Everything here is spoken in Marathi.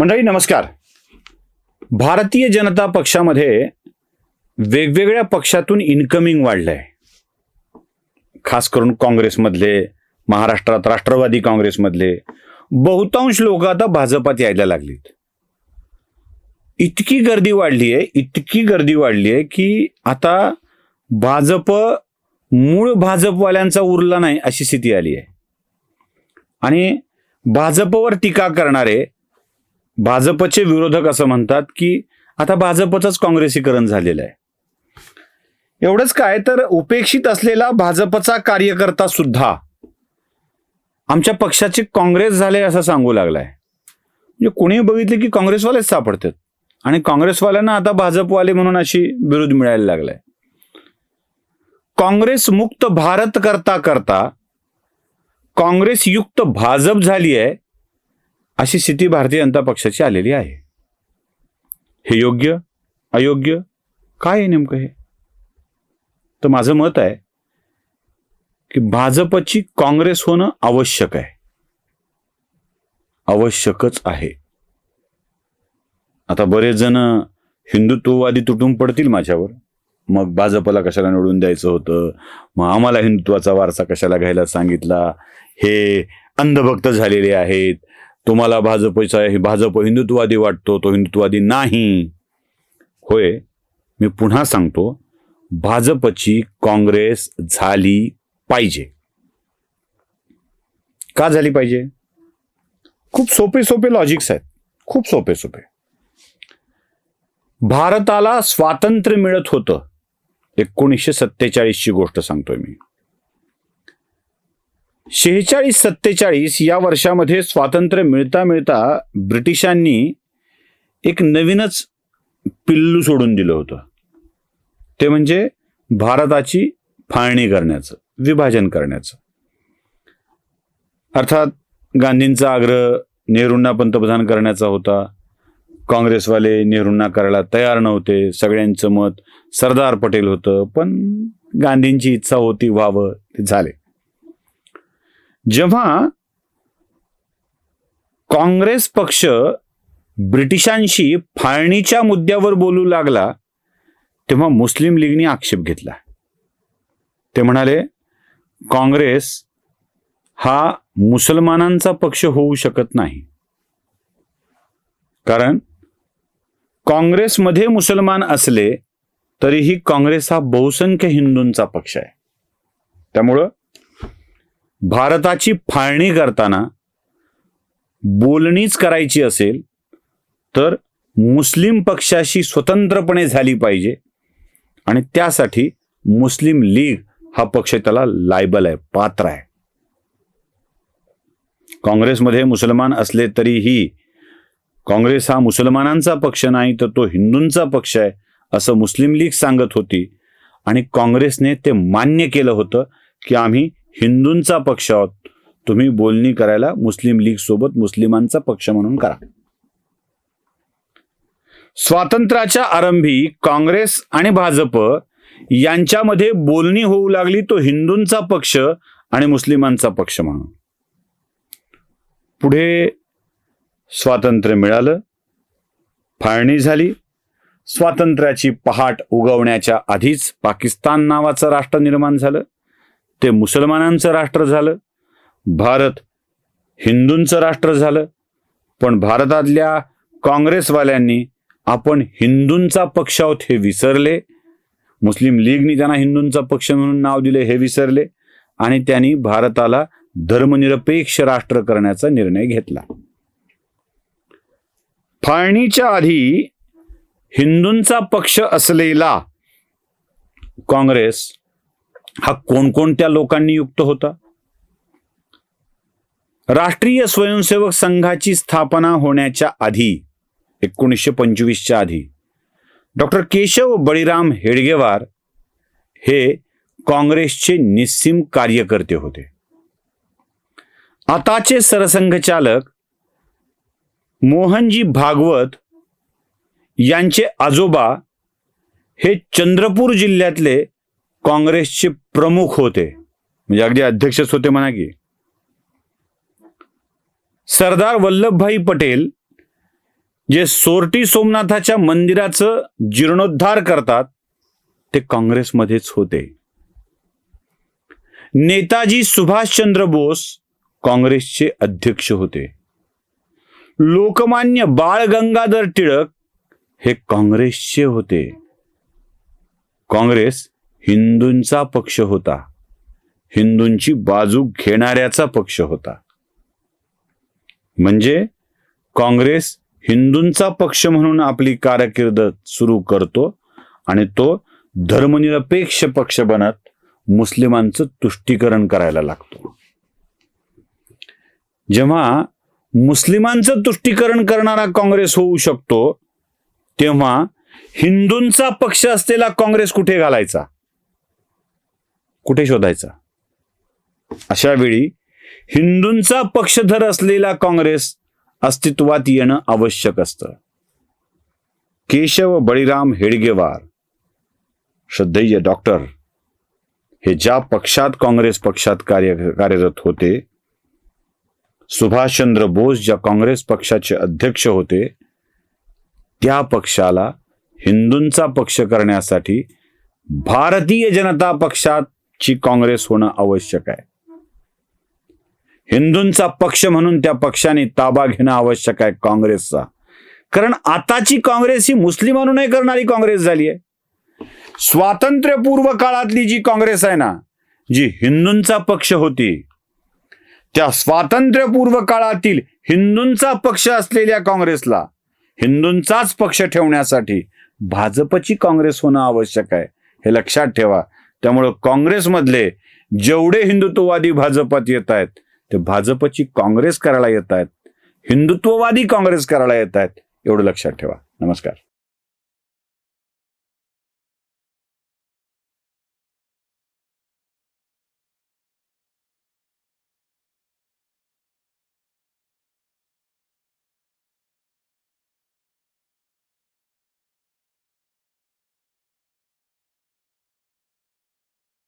मंडळी नमस्कार. भारतीय जनता पक्षामध्ये वेगवेगळ्या पक्षातून इन्कमिंग वाढलंय. खास करून काँग्रेसमधले महाराष्ट्रात राष्ट्रवादी काँग्रेसमधले बहुतांश लोक आता भाजपात यायला लागलीत. इतकी गर्दी वाढली आहे इतकी गर्दी वाढली आहे की आता भाजप मूळ भाजपवाल्यांचा उरला नाही अशी स्थिती आली आहे आणि भाजपवर टीका करणारे भाजपचे विरोधक असं म्हणतात की आता भाजपचंच काँग्रेसीकरण झालेलं आहे. एवढंच काय तर उपेक्षित असलेला भाजपचा कार्यकर्ता सुद्धा आमच्या पक्षाचे काँग्रेस झाले असं सांगू लागलाय. म्हणजे कुणी बघितले की काँग्रेसवालेच सापडतात. आणि काँग्रेसवाल्यांना आता भाजपवाले म्हणून अशी विरोध मिळायला लागलाय. काँग्रेस मुक्त भारत करता करता काँग्रेस युक्त भाजप झाली आहे. अशी स्थिती भारतीय जनता पक्षाची आलेली आहे. हे योग्य अयोग्य काय आहे नेमकं हे? तर माझं मत आहे की भाजपची काँग्रेस होणं आवश्यक आहे. आवश्यकच आहे. आता बरेच जण हिंदुत्ववादी तुटून पडतील माझ्यावर. मग भाजपला कशाला निवडून द्यायचं होतं? मग आम्हाला हिंदुत्वाचा वारसा कशाला घ्यायला सांगितला? हे अंधभक्त झालेले आहेत. तुम्हाला भाजपचा हे भाजप हिंदुत्ववादी वाटतो तो हिंदुत्ववादी नाही. होय मी पुन्हा सांगतो भाजपची काँग्रेस झाली पाहिजे. का झाली पाहिजे? खूप सोपे सोपे लॉजिक्स आहेत. खूप सोपे सोपे. भारताला स्वातंत्र्य मिळत होतं. एकोणीसशे सत्तेचाळीसची गोष्ट सांगतोय मी. शेहेचाळीस सत्तेचाळीस या वर्षामध्ये स्वातंत्र्य मिळता मिळता ब्रिटिशांनी एक नवीनच पिल्लू सोडून दिलं होतं. ते म्हणजे भारताची फाळणी करण्याचं विभाजन करण्याचं. अर्थात गांधींचा आग्रह नेहरूंना पंतप्रधान करण्याचा होता. काँग्रेसवाले नेहरूंना करायला तयार नव्हते. सगळ्यांचं मत सरदार पटेल होतं पण गांधींची इच्छा होती व्हावं ते झाले. जेव्हा काँग्रेस पक्ष ब्रिटिशांशी फाळणीच्या मुद्द्यावर बोलू लागला तेव्हा मुस्लिम लीगनी आक्षेप घेतला. ते म्हणाले काँग्रेस हा मुसलमानांचा पक्ष होऊ शकत नाही. कारण काँग्रेसमध्ये मुसलमान असले तरीही काँग्रेस हा बहुसंख्य हिंदूंचा पक्ष आहे. त्यामुळं भारताची फाळणी करताना बोलणीच करायची असेल तर मुस्लिम पक्षाशी स्वतंत्रपणे झाली पाहिजे आणि त्यासाठी मुस्लिम लीग हा पक्ष त्याला लायबल आहे पात्र आहे. काँग्रेसमध्ये मुसलमान असले तरीही काँग्रेस हा मुसलमानांचा पक्ष नाही तर तो हिंदूंचा पक्ष आहे असं मुस्लिम लीग सांगत होती. आणि काँग्रेसने ते मान्य केलं होतं की आम्ही हिंदूंचा पक्ष आहोत. तुम्ही बोलणी करायला मुस्लिम लीग सोबत मुस्लिमांचा पक्ष म्हणून करा. स्वातंत्र्याच्या आरंभी काँग्रेस आणि भाजप यांच्यामध्ये बोलणी होऊ लागली तो हिंदूंचा पक्ष आणि मुस्लिमांचा पक्ष म्हणून. पुढे स्वातंत्र्य मिळालं फाळणी झाली. स्वातंत्र्याची पहाट उगवण्याच्या आधीच पाकिस्तान नावाचं राष्ट्र निर्माण झालं. ते मुसलमानांचं राष्ट्र झालं भारत हिंदूंचं राष्ट्र झालं पण भारतातल्या काँग्रेसवाल्यांनी आपण हिंदूंचा पक्ष आहोत हे विसरले मुस्लिम लीगनी त्यांना हिंदूंचा पक्ष म्हणून नाव दिले हे विसरले आणि त्यांनी भारताला धर्मनिरपेक्ष राष्ट्र करण्याचा निर्णय घेतला. फाळणीच्या आधी हिंदूंचा पक्ष असलेला काँग्रेस हा कोणकोणत्या लोकांनी युक्त होता? राष्ट्रीय स्वयंसेवक संघाची स्थापना होण्याच्या आधी एकोणीसशे पंचवीसच्या आधी डॉक्टर केशव बळीराम हेडगेवार हे काँग्रेसचे निस्सीम कार्यकर्ते होते. आताचे सरसंघचालक मोहनजी भागवत यांचे आजोबा हे चंद्रपूर जिल्ह्यातले काँग्रेसचे प्रमुख होते. म्हणजे अगदी अध्यक्षच होते म्हणा की. सरदार वल्लभभाई पटेल जे सोरटी सोमनाथाच्या मंदिराचं जीर्णोद्धार करतात ते काँग्रेसमध्येच होते. नेताजी सुभाषचंद्र बोस काँग्रेसचे अध्यक्ष होते. लोकमान्य बाळ गंगाधर टिळक हे काँग्रेसचे होते. काँग्रेस हिंदूंचा पक्ष होता. हिंदूंची बाजू घेणाऱ्याचा पक्ष होता. म्हणजे काँग्रेस हिंदूंचा पक्ष म्हणून आपली कारकीर्द सुरू करतो आणि तो धर्मनिरपेक्ष पक्ष बनत मुस्लिमांचं तुष्टीकरण करायला लागतो. जेव्हा मुस्लिमांचं तुष्टीकरण करणारा काँग्रेस होऊ शकतो तेव्हा हिंदूंचा पक्ष असलेला काँग्रेस कुठे घालायचा? कुठे शोधायचा? अशा वेळी हिंदूंचा पक्षधर असलेला काँग्रेस अस्तित्वात येणं आवश्यक असतं. केशव बळीराम हेडगेवार श्रद्धेय डॉक्टर हे ज्या पक्षात काँग्रेस पक्षात कार्य कार्यरत होते सुभाषचंद्र बोस ज्या काँग्रेस पक्षाचे अध्यक्ष होते त्या पक्षाला हिंदूंचा पक्ष करण्यासाठी भारतीय जनता पक्षात ची काँग्रेस होणं आवश्यक आहे. हिंदूंचा पक्ष म्हणून त्या पक्षाने ताबा घेणं आवश्यक आहे काँग्रेसचा. कारण आताची काँग्रेस ही मुस्लिमांना करणारी काँग्रेस झाली आहे. स्वातंत्र्यपूर्व काळातली जी काँग्रेस आहे ना जी हिंदूंचा पक्ष होती त्या स्वातंत्र्यपूर्व काळातील हिंदूंचा पक्ष असलेल्या काँग्रेसला हिंदूंचाच पक्ष ठेवण्यासाठी भाजपची काँग्रेस होणं आवश्यक आहे. हे लक्षात ठेवा. त्यामुळं काँग्रेसमधले जेवढे हिंदुत्ववादी भाजपात येत आहेत ते भाजपची काँग्रेस करायला येत आहेत हिंदुत्ववादी काँग्रेस करायला येत आहेत एवढं लक्षात ठेवा. नमस्कार.